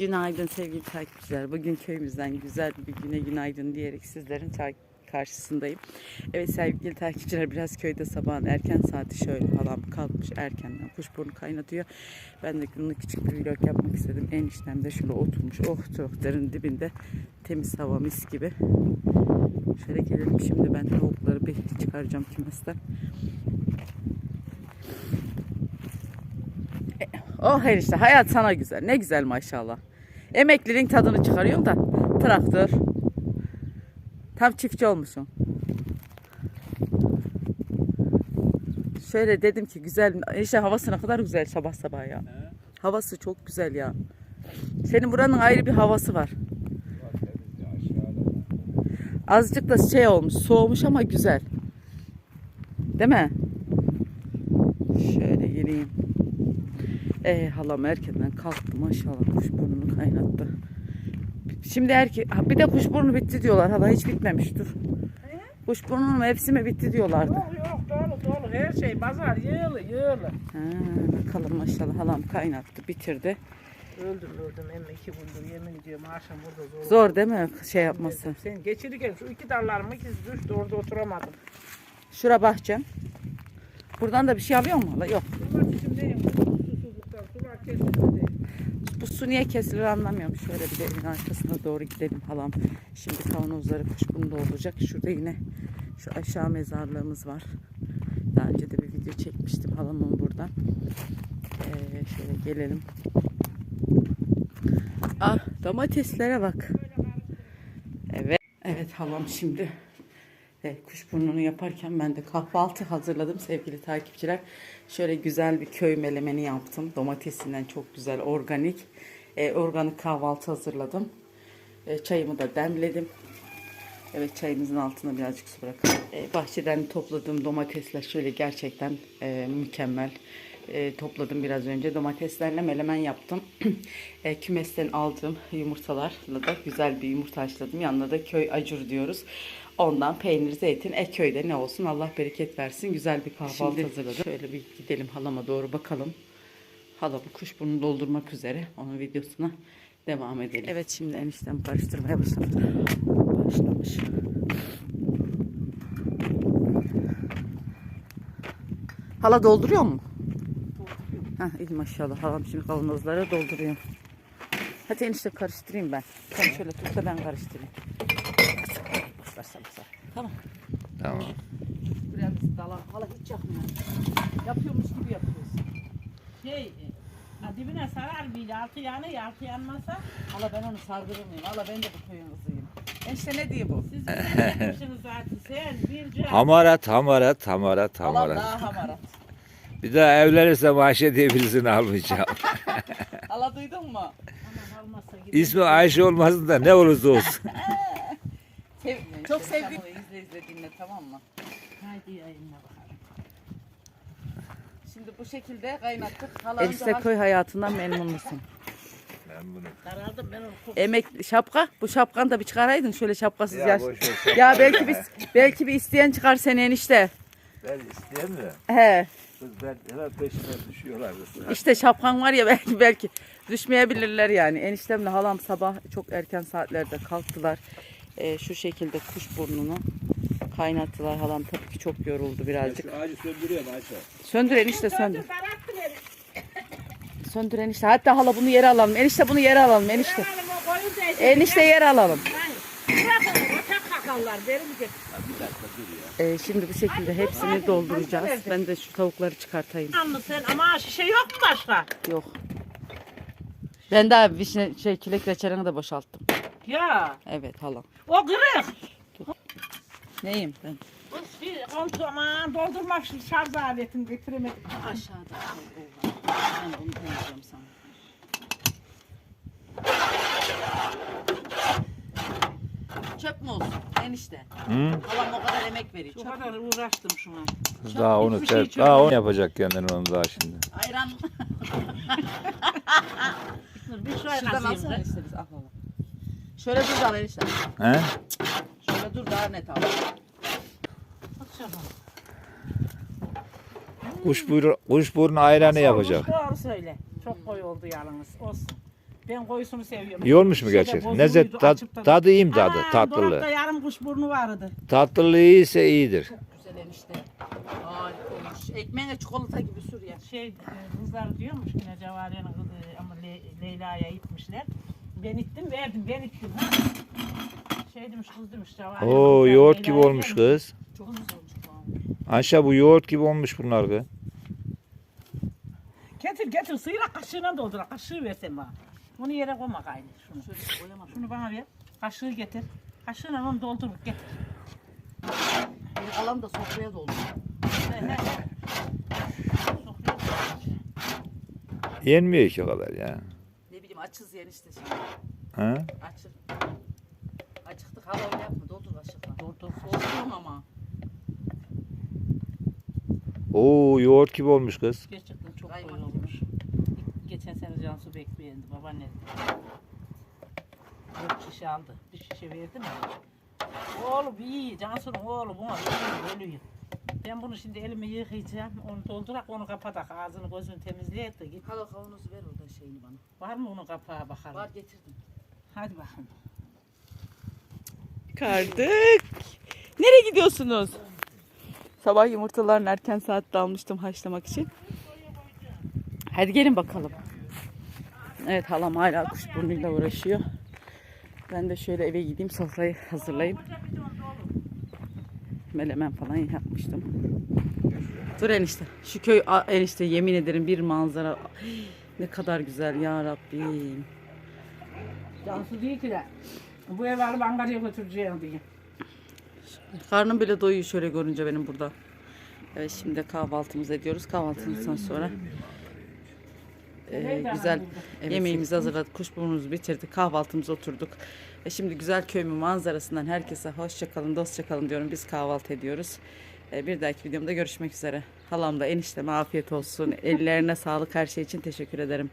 Günaydın sevgili takipçiler. Bugün köyümüzden güzel bir güne günaydın diyerek sizlerin karşısındayım. Evet sevgili takipçiler biraz köyde sabahın erken saati şöyle halam kalkmış erkenden kuşburnu kaynatıyor. Ben de günlük küçük bir vlog yapmak istedim. Eniştem de şöyle oturmuş oh tavukların dibinde temiz hava mis gibi. Şöyle gelelim şimdi ben tavukları bir çıkaracağım kümesten. Oh her işte hayat sana güzel. Ne güzel maşallah. Emekliliğin tadını çıkarıyorsun da. Traktör. Tam çiftçi olmuşsun. Şöyle dedim ki güzel. İşte havası ne kadar güzel sabah sabah ya. Havası çok güzel ya. Senin buranın ayrı bir havası var. Azıcık da şey olmuş, soğumuş ama güzel. Değil mi? Şöyle geleyim. Ee, halam erkenden kalktı maşallah kuşburnunu kaynattı. Şimdi erke ha, bir de kuşburnu bitti diyorlar. Hala hiç bitmemiş dur. Kuşburnunun hepsi mi bitti diyorlardı. Yok yok dolu dolu her şey pazar yığılı yığılı. Ha, bakalım maşallah halam kaynattı bitirdi. Öldüm öldüm emme iki gündür yemin ediyorum akşam burada zor. Zor değil mi şey yapması? Sen geçirirken şu iki dallarımı ikiz düştü orada oturamadım. Şura bahçem. Buradan da bir şey alıyor mu? Yok. Bunlar Bu su niye kesilir anlamıyorum. Şöyle bir de evin arkasına doğru gidelim halam. Şimdi kavanozları kuşburnu dolduracak. Şurada yine şu aşağı mezarlığımız var. Daha önce de bir video çekmiştim halamın buradan. Ee, şöyle gelelim. Ah domateslere bak. Evet. Evet halam şimdi e, kuşburnunu yaparken ben de kahvaltı hazırladım sevgili takipçiler. Şöyle güzel bir köy melemeni yaptım. Domatesinden çok güzel organik. e, organik kahvaltı hazırladım. E, çayımı da demledim. Evet çayımızın altına birazcık su bırakalım. E, bahçeden topladığım domatesler şöyle gerçekten e, mükemmel. E, topladım biraz önce. Domateslerle melemen yaptım. e, kümesten aldığım yumurtalarla da güzel bir yumurta haşladım. Yanına da köy acur diyoruz. Ondan peynir, zeytin, e köyde ne olsun Allah bereket versin. Güzel bir kahvaltı hazırladım. Şöyle bir gidelim halama doğru bakalım. Hala bu kuşburnu doldurmak üzere. Onun videosuna devam edelim. Evet şimdi eniştem karıştırmaya başladı. Başlamış. Hala dolduruyor mu? Hah iyi maşallah. Halam şimdi kavanozlara dolduruyor. Hadi enişte karıştırayım ben. Sen şöyle tut da ben karıştırayım. Sen sen. Tamam. Tamam. Buraya biz dala. Hala hiç yapmıyor. Yapıyormuş gibi yapıyoruz. Şey e, dibine sarar mıydı altı yanı altı yanmasa Hala ben onu sardırır mıyım? Hala ben de bu köyün kızıyım. Enişte ne diyor bu? siz yapmışsınız zaten sen bir can. Hamarat, hamarat, hamarat, hamarat. daha hamarat. Bir daha evlenirse Ayşe diye birisini almayacağım. Hala duydun mu? Aman almazsa gidelim. İsmi Ayşe olmasın da ne olursa olsun. Sev çok sevdiğim. İzle izle dinle tamam mı? Haydi yayınla bakalım. Şimdi bu şekilde kaynattık. Enişte köy hayatından memnun musun? Daraldım ben onu Emek şapka. Bu şapkanı da bir çıkaraydın şöyle şapkasız Ya yaş. boş ver. Ya belki bir belki bir isteyen çıkar seni enişte. Ben isteyemiyorum. He. Kız ben hemen peşine düşüyorlar. İşte şapkan var ya belki belki düşmeyebilirler yani. Eniştemle halam sabah çok erken saatlerde kalktılar. Ee, şu şekilde kuş burnunu kaynattılar. Halam tabii ki çok yoruldu birazcık. Ağacı söndürüyorum Ayşe. Söndür enişte söndür. Söndür enişte. Hatta hala bunu yere alalım. Enişte bunu yere alalım enişte. O koyun da Enişte yere alalım. Derim ki. Ee, şimdi bu şekilde hepsini dolduracağız. Ben de şu tavukları çıkartayım. Anlı sen ama şişe yok mu başka? Yok. Ben daha vişne şey çilek reçelini de boşalttım. Ya Evet halam. o kırık. Neyim ben? Biz bir kontrol aman doldurmak için şarj aletini getiremedik. Aşağıda. Ben bunu koyacağım sana. Çöp mü olsun enişte? Hı? Halam o kadar emek veriyor. Şu Çöp kadar uğraştım şuna. Kız daha onu hiçbir şey ter, daha onu yapacak kendini onu daha şimdi. Ayran Dur bir şöyle şuradan kazıyım alsana da. enişte biz al. Şöyle dur da al enişte. He? Şöyle dur daha net al. Kuş, buyur, kuş burnu ayranı yapacak. Doğru söyle. Çok koyu oldu yalnız. Olsun. Ben koyusunu seviyorum. İyi olmuş mu gerçekten? bozuluydu, Lezzet, açıp da- tadı iyi mi tadı? Ana, Tatlılığı. Dolapta yarım kuşburnu vardı. Tatlılığı iyiyse iyidir. Güzel enişte. Harika olmuş. Ekmeğine çikolata gibi sür ya. Şey e, kızlar diyormuş yine Cevariye'nin kızı ama Le- Leyla'ya itmişler. Ben ittim verdim ben ittim ha. Şey demiş kız demiş Cevariye. Oo kızlar yoğurt gibi olmuş kız. Çok güzel olmuş. Ayşe bu yoğurt gibi olmuş bunlar kız. Getir getir sıyla kaşığına doldur. Kaşığı versem bana. Bunu yere koyma gayrı şunu. Şöyle koyamadım. Şunu bana ver. Kaşığı getir. Kaşığına onu doldur getir. Bir alan da sofraya doldu. He, he, he. Sokuyor. Yenmiyor ki o kadar ya. Ne bileyim açız yer işte şimdi. Ha? Açık. Açıktık hala öyle yapma. Doldur kaşıkla. Doldur. Dolduruyorum ama. Oo yoğurt gibi olmuş kız. Gerçekten çok koyu olmuş. Geçen sene Cansu Bek beğendi babaanne. Dört şişe aldı. Bir şişe verdi mi? Oğlum iyi. Cansu'nun oğlu buna ölüyor, ölüyor. Ben bunu şimdi elimi yıkayacağım. Onu doldurak onu kapatak. Ağzını gözünü temizleyek de git. Hala kavanozu ver oradan şeyini bana. Var mı onun kapağı bakalım. Var getirdim. Hadi bakalım. Kardık. Nereye gidiyorsunuz? Sabah yumurtalarını erken saatte almıştım haşlamak için. Hadi gelin bakalım. Evet halam hala kuşburnuyla uğraşıyor. Ben de şöyle eve gideyim sofrayı hazırlayayım. Melemen falan yapmıştım. Dur enişte. Şu köy enişte yemin ederim bir manzara. Ne kadar güzel ya Rabbim. Cansu diyor ki de bu ev alıp Ankara'ya götüreceğim diye. Karnım bile doyuyor şöyle görünce benim burada. Evet şimdi kahvaltımızı ediyoruz. Kahvaltımızdan sonra e, güzel yemeğimizi hazırladık. Kuşburnumuzu bitirdik. Kahvaltımıza oturduk. E şimdi güzel köyümün manzarasından herkese hoşça kalın, dostça kalın diyorum. Biz kahvaltı ediyoruz. E, bir dahaki videomda görüşmek üzere. Halam da enişteme afiyet olsun. Ellerine sağlık her şey için teşekkür ederim.